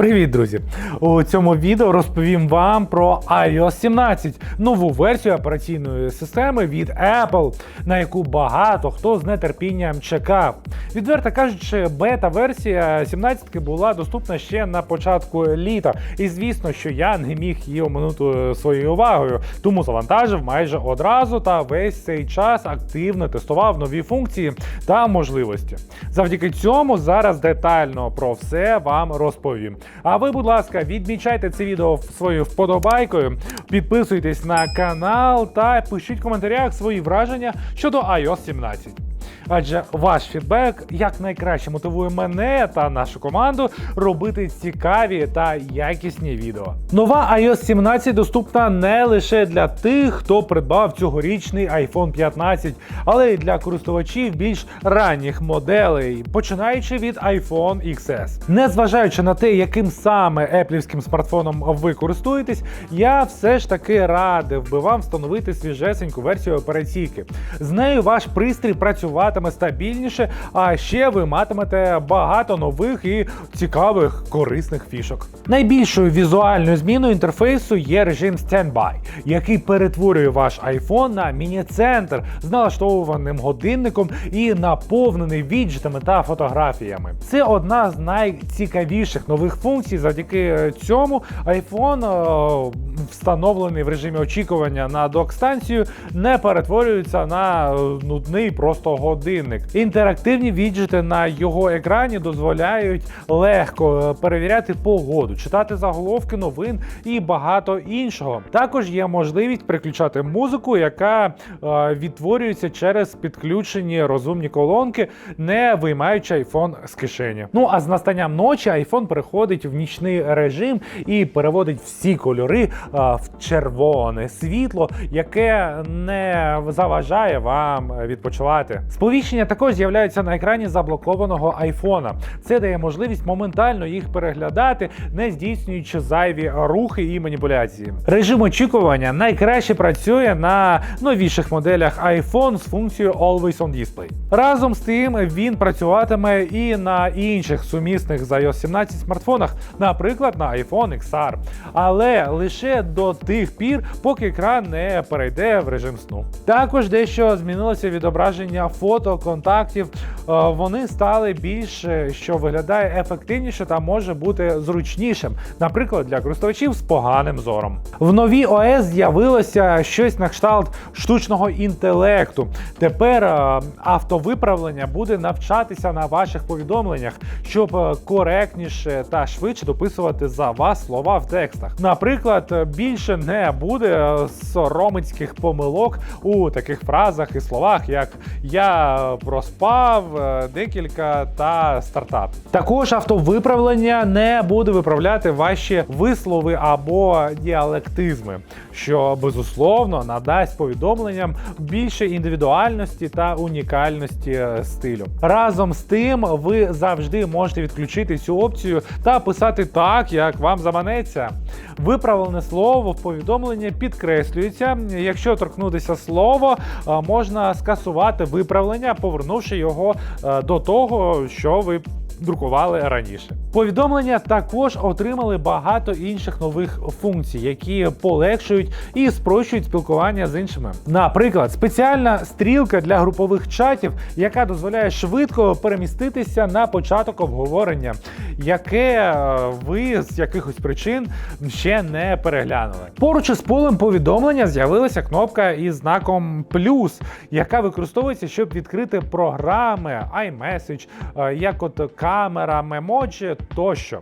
Привіт, друзі! У цьому відео розповім вам про iOS 17, нову версію операційної системи від Apple, на яку багато хто з нетерпінням чекав. Відверто кажучи, бета-версія 17 була доступна ще на початку літа, і звісно, що я не міг її оминути своєю увагою, тому завантажив майже одразу та весь цей час активно тестував нові функції та можливості. Завдяки цьому зараз детально про все вам розповім. А ви, будь ласка, відмічайте це відео своєю вподобайкою, підписуйтесь на канал та пишіть в коментарях свої враження щодо iOS 17. Адже ваш фідбек як найкраще мотивує мене та нашу команду робити цікаві та якісні відео. Нова iOS 17 доступна не лише для тих, хто придбав цьогорічний iPhone 15, але й для користувачів більш ранніх моделей, починаючи від iPhone XS. Незважаючи на те, яким саме еплівським смартфоном ви користуєтесь, я все ж таки радив би вам встановити свіжесеньку версію операційки. З нею ваш пристрій працюватиме стабільніше, а ще ви матимете багато нових і цікавих корисних фішок. Найбільшою візуальною зміною інтерфейсу є режим Standby, який перетворює ваш iPhone на міні-центр з налаштовуваним годинником і наповнений віджитами та фотографіями. Це одна з найцікавіших нових функцій. Завдяки цьому iPhone е, встановлений в режимі очікування на док-станцію, не перетворюється на е, нудний просто годинник. Інтерактивні віджити на його екрані дозволяють легко е, перевіряти погоду, читати заголовки новин і багато іншого. Також є можливість переключати музику, яка е, відтворюється через підключені розумні колонки, не виймаючи iPhone з кишені. Ну а з настанням ночі iPhone переходить в нічний режим і переводить всі кольори е, в червоне світло, яке не заважає вам відпочивати. Сповіщення також з'являються на екрані заблокованого айфона. Це дає можливість моментально їх переглядати, не здійснюючи зайві рухи і маніпуляції. Режим очікування найкраще працює на новіших моделях iPhone з функцією Always on Display. Разом з тим він працюватиме і на інших сумісних з iOS 17 смартфонах, наприклад, на iPhone XR, але лише до тих пір, поки екран не перейде в режим сну. Також дещо змінилося відображення фото, контактів. Е, Вони стали більш, е, що виглядає ефективніше та може бути зручнішим, наприклад, для користувачів з поганим зором. В новій ОС з'явилося щось на кшталт штучного інтелекту. Тепер е, автовиправлення буде навчатися на ваших повідомленнях, щоб коректніше та швидше дописувати за вас слова в текстах. Наприклад, більше не буде соромицьких помилок у таких фразах і словах, як я проспав, е, декілька та стартап. Також автовиправлення не буде виправляти ваші вислови або діалектизми, що безусловно надасть повідомленням більше індивідуальності та унікальності е, стилю. Разом з тим, ви завжди можете відключити цю опцію та писати так, як вам заманеться. Виправлене слово в повідомленні підкреслюється. Якщо торкнутися слова, е, можна скасувати виправлення, повернувши його е, до того, що ви друкували раніше. Повідомлення також отримали багато інших нових функцій, які полегшують і спрощують спілкування з іншими. Наприклад, спеціальна стрілка для групових чатів, яка дозволяє швидко переміститися на початок обговорення, яке е, ви з якихось причин ще не переглянули. Поруч із полем повідомлення з'явилася кнопка із знаком плюс, яка використовується, щоб відкрити програми, iMessage, е, як от камера, мемоджі тощо.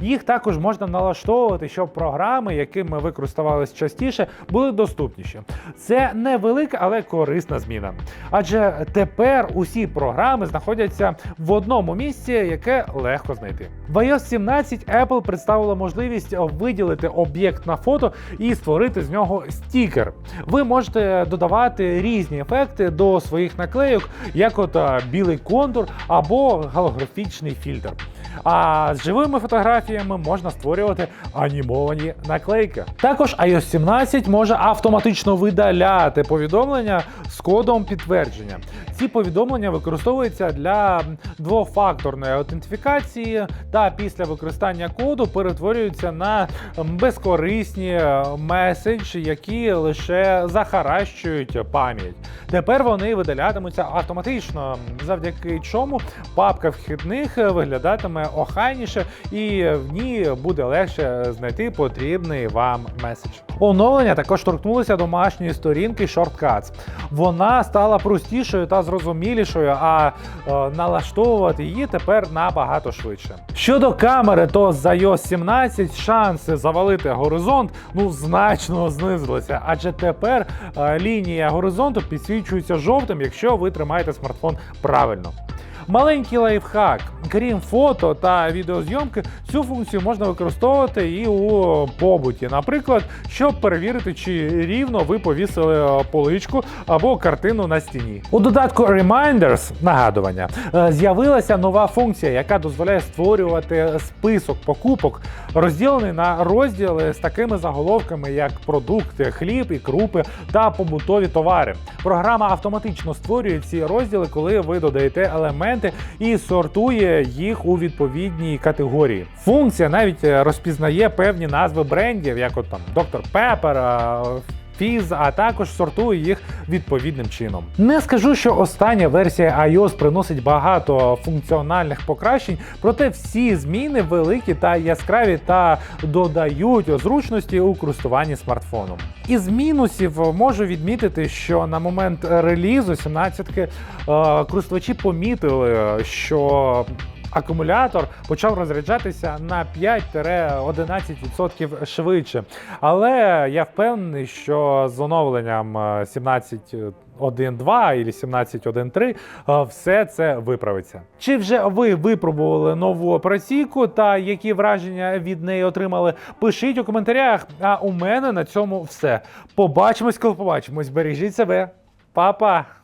Їх також можна налаштовувати, щоб програми, якими ви користувалися частіше, були доступніші. Це невелика, але корисна зміна. Адже тепер усі програми знаходяться в одному місці, яке легко знайти. В iOS 17 Apple представила можливість виділити об'єкт на фото і створити з нього стікер. Ви можете додавати різні ефекти до своїх наклейок, як от білий контур або голографічний фільтр. А з живими фотографіями можна створювати анімовані наклейки. Також iOS 17 може автоматично видаляти повідомлення з кодом підтвердження. Ці повідомлення використовуються для двофакторної аутентифікації та після використання коду перетворюються на безкорисні е, меседжі, які лише захаращують пам'ять. Тепер вони видалятимуться автоматично, завдяки чому папка вхідних виглядатиме охайніше і в ній буде легше знайти потрібний вам меседж. Оновлення також торкнулося домашньої сторінки Shortcuts. Вона стала простішою та зрозумілішою, а е, налаштовувати її тепер набагато швидше. Щодо камери, то за iOS 17 шанси завалити горизонт ну значно знизилися, адже тепер е, лінія горизонту підсвічується жовтим, якщо ви тримаєте смартфон правильно. Маленький лайфхак. Крім фото та відеозйомки, цю функцію можна використовувати і у побуті. Наприклад, щоб перевірити, чи рівно ви повісили е, поличку або картину на стіні. У додатку Reminders нагадування е, з'явилася нова функція, яка дозволяє створювати список покупок, розділений на розділи з такими заголовками, як продукти, хліб і крупи та побутові товари. Програма автоматично створює ці розділи, коли ви додаєте елементи і сортує їх у відповідній категорії. Функція навіть е, розпізнає певні назви брендів, як от там доктор е, Фіз, а також сортує їх відповідним чином. Не скажу, що остання версія iOS приносить багато функціональних покращень, проте всі зміни великі та яскраві та додають зручності у користуванні смартфоном. Із мінусів можу відмітити, що на момент релізу 17-ки е, користувачі помітили, що акумулятор почав розряджатися на 5-11% швидше. Але я впевнений, що з оновленням е, 17.1.2 і 17.1.3 е, все це виправиться. Чи вже ви випробували нову операційку та які враження від неї отримали? Пишіть у коментарях. А у мене на цьому все. Побачимось, коли побачимось. Бережіть себе, Па-па!